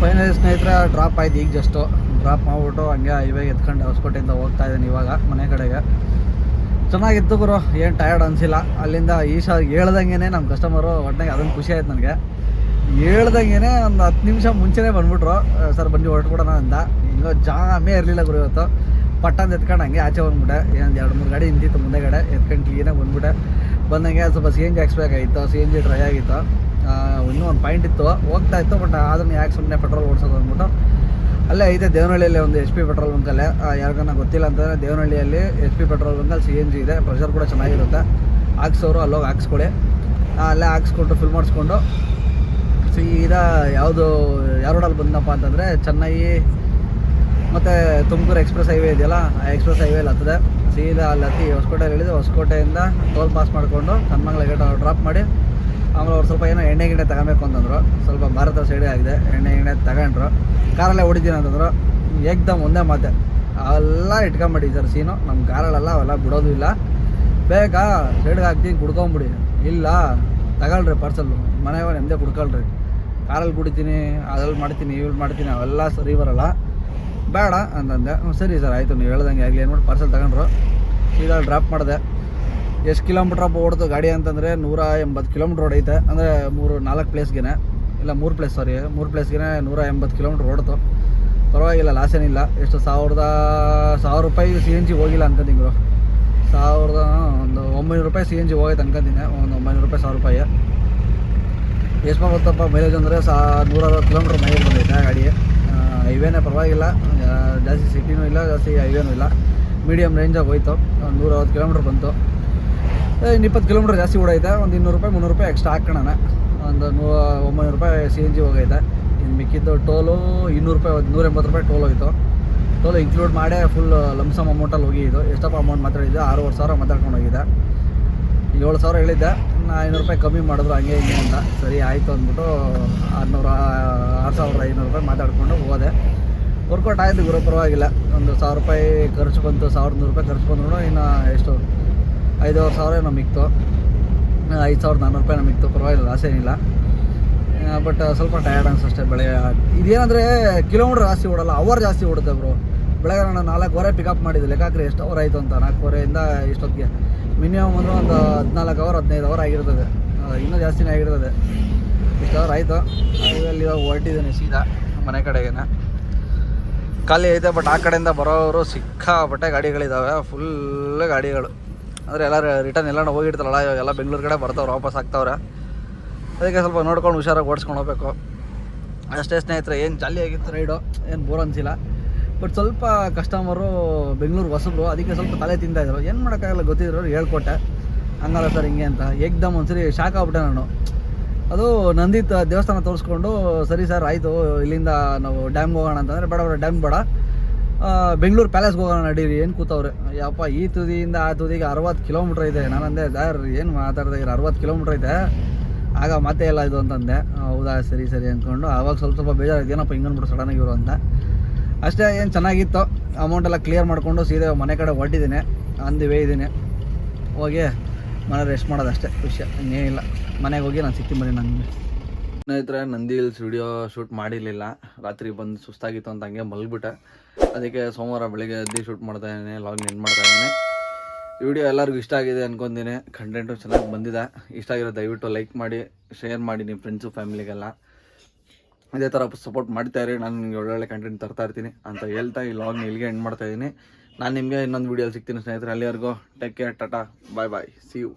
ಫೈನಲಿ ಸ್ನೇಹಿತರೆ ಡ್ರಾಪ್ ಆಯ್ತು ಈಗ ಜಸ್ಟು ಡ್ರಾಪ್ ಮಾಡಿಬಿಟ್ಟು ಹಂಗೆ ಇವಾಗ ಎತ್ಕೊಂಡು ಹೊಸಕೋಟೆಯಿಂದ ಹೋಗ್ತಾ ಇದ್ದೀನಿ ಇವಾಗ, ಮನೆ ಕಡೆಗೆ. ಚೆನ್ನಾಗಿತ್ತು ಗುರು. ಏನು ಟಯರ್ಡ್ ಅನಿಸಿಲ್ಲ. ಅಲ್ಲಿಂದ ಈಶಾ ಹೇಳ್ದಂಗೆ ನಮ್ಮ ಕಸ್ಟಮರು ಒಟ್ಟಿಗೆ ಅದೊಂದು ಖುಷಿ ಆಯ್ತು ನನಗೆ. ಹೇಳ್ದಂಗೆ ಒಂದು ಹತ್ತು ನಿಮಿಷ ಮುಂಚೆನೇ ಬಂದ್ಬಿಟ್ರು. ಸರ್, ಬನ್ನಿ, ಹೊರಟ್ಬಿಡೋಣ ಅಂತ ಹಿಂಗೋ ಜಾಮೇ ಇರಲಿಲ್ಲ ಗುರು ಇವತ್ತು. ಪಟ್ಟಂದು ಎತ್ಕೊಂಡು ಹಂಗೆ ಆಚೆ ಬಂದ್ಬಿಟ್ಟೆ. ಏನೊಂದು ಎರಡು ಮೂರು ಗಾಡಿ ನಿಂತಿತ್ತು ಮುಂದೆಗಡೆ ಎತ್ಕೊಂಡು ಕ್ಲೀನಾಗಿ ಬಂದ್ಬಿಟ್ಟೆ. ಬಂದಂಗೆ ಸ್ವಲ್ಪ ಸಿ ಎನ್ ಜಿ ಹಾಕ್ಸ್ಬೇಕಾಗಿತ್ತು ಸಿ ಎನ್ ಜಿ ಡ್ರೈ ಆಗಿತ್ತು. ಇನ್ನೂ ಒಂದು ಪಾಯಿಂಟ್ ಇತ್ತು. ಹೋಗ್ತಾ ಇತ್ತು ಬಟ್ ಅದನ್ನು ಯಾಕೆ ಸುಮ್ಮನೆ ಪೆಟ್ರೋಲ್ ಓಡಿಸೋದು ಅಂದ್ಬಿಟ್ಟು. ಅಲ್ಲೇ ಐತೆ ದೇವನಹಳ್ಳಿಯಲ್ಲಿ ಒಂದು ಎಚ್ ಪಿ ಪೆಟ್ರೋಲ್ ಬಂಕಲ್ಲೇ ಯಾರಿಗನ್ನ ಗೊತ್ತಿಲ್ಲ ಅಂತಂದರೆ ದೇವನಹಳ್ಳಿಯಲ್ಲಿ ಎಚ್ ಪಿ ಪೆಟ್ರೋಲ್ ಬಂಕಲ್ಲಿ ಸಿ ಎನ್ ಜಿ ಇದೆ. ಪ್ರೆಷರ್ ಕೂಡ ಚೆನ್ನಾಗಿರುತ್ತೆ. ಹಾಕ್ಸೋರು ಅಲ್ಲೋಗಿ ಹಾಕ್ಸ್ಕೊಳ್ಳಿ ಅಲ್ಲೇ ಹಾಕ್ಸ್ಕೊಂಡು ಫಿಲ್ ಮಾಡಿಸ್ಕೊಂಡು, ಸೀದಾ ಯಾವುದು ಯಾರೋಡಲ್ಲಿ ಬಂದಪ್ಪ ಅಂತಂದರೆ, ಚೆನ್ನೈ ಮತ್ತು ತುಮಕೂರು ಎಕ್ಸ್ಪ್ರೆಸ್ ಹೈವೇ ಇದೆಯಲ್ಲ, ಆ ಎಕ್ಸ್ಪ್ರೆಸ್ ಹೈವೇಲಿ ಹತ್ತದೆ. ಸೀದಾ ಅಲ್ಲಿ ಹತ್ತಿ ಹೊಸಕೋಟೆಯಲ್ಲಿ ಇಳಿದು ಹೊಸಕೋಟೆಯಿಂದ ಟೋಲ್ ಪಾಸ್ ಮಾಡಿಕೊಂಡು ಕನ್ಮಂಗ್ಲ ಗೇಟ್ ಡ್ರಾಪ್ ಮಾಡಿ, ಆಮೇಲೆ ಅವ್ರು ಸ್ವಲ್ಪ ಏನೋ ಎಣ್ಣೆ ಗಿಣ್ಣೆ ತಗೊಬೇಕು ಅಂತಂದ್ರು. ಸ್ವಲ್ಪ ಭಾರತ ಸೈಡೇ ಆಗಿದೆ, ಎಣ್ಣೆ ಗಿಣ್ಣೆ ತಗೊಂಡ್ರು. ಕಾರಲ್ಲೇ ಹೊಡಿತೀನಿ ಅಂತಂದ್ರು. ಏಕ್ದಮ್ ಒಂದೇ ಮಾತೆ. ಅವೆಲ್ಲ ಇಟ್ಕೊಂಬಿಡಿ ಸರ್ ಸೀನು. ನಮ್ಮ ಕಾರಲ್ಲೆಲ್ಲ ಅವೆಲ್ಲ ಬಿಡೋದು ಇಲ್ಲ. ಬೇಗ ಸೈಡ್ಗೆ ಹಾಕ್ತೀನಿ, ಕುಡ್ಕೊಂಬಿಡಿ. ಇಲ್ಲ, ತಗೊಳ್ರಿ ಪಾರ್ಸಲ್ಲು ಮನೆಯವ್ರು ನೆಮ್ಮದಿ ಕುಡ್ಕೊಳ್ರಿ. ಕಾರಲ್ಲಿ ಕುಡಿತೀನಿ ಅದ್ರಲ್ಲಿ ಮಾಡ್ತೀನಿ ಇವ್ರು ಮಾಡ್ತೀನಿ, ಅವೆಲ್ಲ ಸರಿ ಬರಲ್ಲ. ಬೇಡ ಅಂತಂದೆ. ಸರಿ ಸರ್, ಆಯಿತು, ನೀವು ಹೇಳ್ದಂಗೆ ಆಗಲಿ ಅಂದ್ಬಿಟ್ಟು ಪಾರ್ಸಲ್ ತಗೊಂಡ್ರು. ಸೀದಾ ಡ್ರಾಪ್ ಮಾಡಿದೆ. ಎಷ್ಟು ಕಿಲೋಮೀಟ್ರ್ ಅಪ್ಪ ಓಡ್ತು ಗಾಡಿ ಅಂತಂದರೆ ನೂರ ಎಂಬತ್ತು ಕಿಲೋಮೀಟ್ರ್ ಓಡೈತೆ ಅಂದರೆ ಮೂರು, ನಾಲ್ಕು ಪ್ಲೇಸ್ಗೆ ಇಲ್ಲ, ಮೂರು ಪ್ಲೇಸ್ ಸಾರಿ ಮೂರು ಪ್ಲೇಸ್ಗೆ ನೂರ ಎಂಬತ್ತು ಕಿಲೋಮೀಟ್ರ್ ಓಡ್ತು ಪರವಾಗಿಲ್ಲ ಲಾಸ್ ಏನಿಲ್ಲ. ಎಷ್ಟು ಸಾವಿರದ, ಸಾವಿರ ರೂಪಾಯಿ ಸಿ ಎನ್ ಜಿ ಹೋಗಿಲ್ಲ ಅನ್ಕೊಂತೀನಿ ಸಾವಿರದ, ಒಂದು ಒಂಬೈನೂರು ರೂಪಾಯಿ ಸಿ ಎನ್ ಜಿ ಹೋಗೈತೆ ಅನ್ಕೊಂತೀನಿ. ಒಂದು ಒಂಬೈನೂರು ರೂಪಾಯಿ, ಸಾವಿರ ರೂಪಾಯಿ. ಎಷ್ಟು ಗೊತ್ತಪ್ಪ ಮೈಲೇಜ್ ಅಂದರೆ ಸಾ, ನೂರ ಅರವತ್ತು ಕಿಲೋಮೀಟ್ರ್ ಮೈಲೇಜ್ ಬಂದೈತೆ ಗಾಡಿ. ಹೈವೇನೇ ಪರವಾಗಿಲ್ಲ. ಜಾಸ್ತಿ ಸಿಟಿನೂ ಇಲ್ಲ, ಜಾಸ್ತಿ ಹೈವೇನೂ ಇಲ್ಲ. ಮೀಡಿಯಮ್ ರೇಂಜಾಗಿ ಹೋಯ್ತು. ಒಂದು ನೂರ ಅರವತ್ತು ಕಿಲೋಮೀಟ್ರ್ ಬಂತು ಇನ್ನು ಇಪ್ಪತ್ತು ಕಿಲೋಮೀಟ್ರ್ ಜಾಸ್ತಿ ಓಡೈತೆ ಒಂದು ಇನ್ನೂರು ರೂಪಾಯಿ, ಮುನ್ನೂರು ರೂಪಾಯಿ ಎಕ್ಸ್ಟ್ರಾ ಹಾಕೋಣ ಒಂದು ನೂ ಒಂಬೈನೂರು ರೂಪಾಯಿ ಸಿ ಎನ್ ಜಿ ಹೋಗೈತೆ ಇನ್ನು ಮಿಕ್ಕಿದ್ದು ಟೋಲು ಇನ್ನೂರು ರೂಪಾಯಿ ಒಂದು ನೂರ ಎಂಬತ್ತು ರೂಪಾಯಿ ಟೋಲ್ ಹೋಯ್ತು. ಟೋಲ್ ಇನ್ಕ್ಲೂಡ್ ಮಾಡೇ ಫುಲ್ ಲಮ್ಸಮ್ ಅಮೌಂಟಲ್ಲಿ ಹೋಗಿದ್ದು. ಎಷ್ಟಪ್ಪ ಅಮೌಂಟ್ ಮಾತಾಡಿದ್ದು? ಆರೂವರೆ ಸಾವಿರ ಮಾತಾಡ್ಕೊಂಡು ಹೋಗಿದ್ದೆ. ಏಳು ಸಾವಿರ ಹೇಳಿದ್ದೆ. ಇನ್ನು ಐನೂರು ರೂಪಾಯಿ ಕಮ್ಮಿ ಮಾಡಿದ್ರು, ಹಂಗೆ ಹಿಂಗೆ ಅಂತ. ಸರಿ, ಆಯಿತು ಅಂದ್ಬಿಟ್ಟು ಆರುನೂರ, ಆರು ಸಾವಿರದ ಐನೂರು ರೂಪಾಯಿ ಮಾತಾಡಿಕೊಂಡು ಹೋದೆ. ವರ್ಕೌಟ್ ಆಯಿತು ಗುರು, ಪರವಾಗಿಲ್ಲ. ಒಂದು ಸಾವಿರ ರೂಪಾಯಿ ಖರ್ಚು ಬಂತು, ಸಾವಿರದ ನೂರು ರೂಪಾಯಿ ಖರ್ಚು ಬಂದ್ರು ಇನ್ನು ಎಷ್ಟು? ಐದೂವರೆ ಸಾವಿರ ನಮಗಿತ್ತು ಐದು ಸಾವಿರದ ನಾನ್ನೂರು ರೂಪಾಯಿ ನಮಗಿತ್ತು ಪರವಾಗಿಲ್ಲ ಲಾಸ್ ಏನಿಲ್ಲ. ಬಟ್ ಸ್ವಲ್ಪ ಟಯರ್ಡ್ ಅನ್ಸಷ್ಟೇ ಬೆಳೆ. ಇದೇನಂದರೆ, ಕಿಲೋಮೀಟ್ರ್ ಜಾಸ್ತಿ ಓಡಲ್ಲ ಅವರ್ ಜಾಸ್ತಿ ಓಡುತ್ತೆ ಬ್ರೋ ಬೆಳಗ್ಗೆ ನಾನು ನಾಲ್ಕುವರೆ ಪಿಕಪ್ ಮಾಡಿದ್ದೆ. ಲೆಕ್ಕಾಕ್ರೆ ಎಷ್ಟು ಅವರ್ ಆಯಿತು ಅಂತ ನಾಲ್ಕೂವರೆಯಿಂದ ಇಷ್ಟೊತ್ತಿಗೆ. ಮಿನಿಮಮ್ ಅಂದರೆ ಒಂದು ಹದಿನಾಲ್ಕು ಅವರ್ ಹದಿನೈದು ಅವರ್ ಆಗಿರ್ತದೆ. ಇನ್ನೂ ಜಾಸ್ತಿನೇ ಆಗಿರ್ತದೆ. ಇಷ್ಟು ಅವರ್ ಆಯಿತು. ಅಲ್ಲಿ ಇವಾಗ ಹೊರಟಿದ್ದೀನಿ ಸೀದಾ ಮನೆ ಕಡೆಗೇನೆ. ಖಾಲಿ ಐತೆ ಬಟ್ ಆ ಕಡೆಯಿಂದ ಬರೋರು ಸಿಕ್ಕಾಪಟ್ಟೆ ಗಾಡಿಗಳಿದ್ದಾವೆ ಫುಲ್ ಗಾಡಿಗಳು. ಅಂದರೆ ಎಲ್ಲರೂ ರಿಟರ್ನ್ ಎಲ್ಲ ಹೋಗಿರ್ತಾರಲ್ಲ ಇವಾಗೆಲ್ಲ ಬೆಂಗಳೂರು ಕಡೆ ಬರ್ತಾವ್ರೆ, ವಾಪಸ್ ಆಗ್ತಾವ್ರೆ. ಅದಕ್ಕೆ ಸ್ವಲ್ಪ ನೋಡ್ಕೊಂಡು ಹುಷಾರಾಗಿ ಓಡಿಸ್ಕೊಂಡು ಹೋಗ್ಬೇಕು. ಅಷ್ಟೇ ಸ್ನೇಹಿತರೆ, ಏನು ಜಾಲಿ ಆಗಿತ್ತು ರೈಡು ಏನು ಬೋರ್ ಅನಿಸಿಲ್ಲ. ಬಟ್ ಸ್ವಲ್ಪ ಕಸ್ಟಮರು ಬೆಂಗಳೂರು ಹೊಸಬ್ರು, ಅದಕ್ಕೆ ಸ್ವಲ್ಪ ತಲೆ ತಿಂತಾಯಿದ್ರು ಏನು ಮಾಡೋಕ್ಕಾಗಲ್ಲ ಗೊತ್ತಿದ್ರು ಹೇಳ್ಕೊಟ್ಟೆ. ಹಂಗಲ್ಲ ಸರ್, ಹಿಂಗೆ ಅಂತ. ಏಕ್ದಮ್ ಒಂದ್ಸರಿ ಶಾಕ್ ಆಗ್ಬಿಟ್ಟೆ ನಾನು. ಅದು ನಂದಿತ್ ದೇವಸ್ಥಾನ ತೋರಿಸ್ಕೊಂಡು, ಸರಿ ಸರ್, ಆಯಿತು, ಇಲ್ಲಿಂದ ನಾವು ಡ್ಯಾಮ್ಗೆ ಹೋಗೋಣ ಅಂತಂದರೆ, ಬೇಡ ಬೇಡ ಡ್ಯಾಮ್ ಬೇಡ. ಬೆಂಗಳೂರು ಪ್ಯಾಲೇಸ್ಗೆ ಹೋಗೋಣ ನಡೀರಿ, ಏನು ಕೂತವ್ರೆ? ಯಪ್ಪ, ಈ ತುದಿಯಿಂದ ಆ ತುದಿಗೆ ಅರವತ್ತು ಕಿಲೋಮೀಟ್ರ್ ಇದೆ. ನಾನಂದೆ ಸರ್, ಏನು ಮಾತಾಡ್ತಾ ಇರೋ ಅರವತ್ತು ಕಿಲೋಮೀಟ್ರ್ ಇದೆ. ಆಗ ಮತ್ತೆ ಎಲ್ಲ ಇದು ಅಂತಂದೆ. ಹೌದಾ, ಸರಿ ಸರಿ ಅಂದ್ಕೊಂಡು, ಆವಾಗ ಸ್ವಲ್ಪ ಸ್ವಲ್ಪ ಬೇಜಾರು ಏನಪ್ಪ ಹಿಂಗನ್ಬಿಟ್ಟು ಸಡನ್ನಾಗಿ ಇವರು ಅಂತ. ಅಷ್ಟೇ ಏನು ಚೆನ್ನಾಗಿತ್ತು. ಅಮೌಂಟ್ ಎಲ್ಲ ಕ್ಲಿಯರ್ ಮಾಡಿಕೊಂಡು ಸೀದಾ ಮನೆ ಕಡೆ ಹೊರಟಿದ್ದೀನಿ. ಅಂದು ವೇ ಹೋಗಿ ಮನೆ ರೆಸ್ಟ್ ಮಾಡೋದು ಅಷ್ಟೇ. ವಿಷಯ ಇನ್ನೇನಿಲ್ಲ ಮನೆಗೆ ಹೋಗಿ ನಾನು ಸಿಕ್ತೀನಿ ಬನ್ನಿ ನನಗೆ ಸ್ನೇಹಿತರೆ, ನಂದಿ ಹಿಲ್ಸ್ ವಿಡಿಯೋ ಶೂಟ್ ಮಾಡಿರಲಿಲ್ಲ. ರಾತ್ರಿ ಬಂದು ಸುಸ್ತಾಗಿತ್ತು ಅಂತ ಹಂಗೆ ಮಲಗಿಬಿಟ್ಟೆ. ಅದಕ್ಕೆ ಸೋಮವಾರ ಬೆಳಿಗ್ಗೆ ಎದ್ದು ಶೂಟ್ ಮಾಡ್ತಾ ಇದ್ದೀನಿ ಲಾಗ್ ಎಂಡ್ ಮಾಡ್ತಾ ಇದ್ದೀನಿ. ವಿಡಿಯೋ ಎಲ್ಲರಿಗೂ ಇಷ್ಟ ಆಗಿದೆ ಅನ್ಕೊಂತೀನಿ. ಕಂಟೆಂಟು ಚೆನ್ನಾಗಿ ಬಂದಿದೆ. ಇಷ್ಟ ಆಗಿರೋ ದಯವಿಟ್ಟು ಲೈಕ್ ಮಾಡಿ ಶೇರ್ ಮಾಡಿ ನಿಮ್ಮ ಫ್ರೆಂಡ್ಸು ಫ್ಯಾಮಿಲಿಗೆಲ್ಲ ಇದೇ ಥರ ಸಪೋರ್ಟ್ ಮಾಡ್ತಾ ಇರಿ. ನಾನು ನಿಮಗೆ ಒಳ್ಳೊಳ್ಳೆ ಕಂಟೆಂಟ್ ತರ್ತಾ ಇರ್ತೀನಿ ಅಂತ ಹೇಳ್ತಾ ಈ ಲಾಗ್ನ ಇಲ್ಲಿಗೆ ಎಂಡ್ ಮಾಡ್ತಾ ಇದ್ದೀನಿ. ನಾನು ನಿಮಗೆ ಇನ್ನೊಂದು ವೀಡಿಯೋ ಸಿಗ್ತೀನಿ ಸ್ನೇಹಿತರೆ. ಅಲ್ಲಿವರೆಗೂ take care tata bye bye see you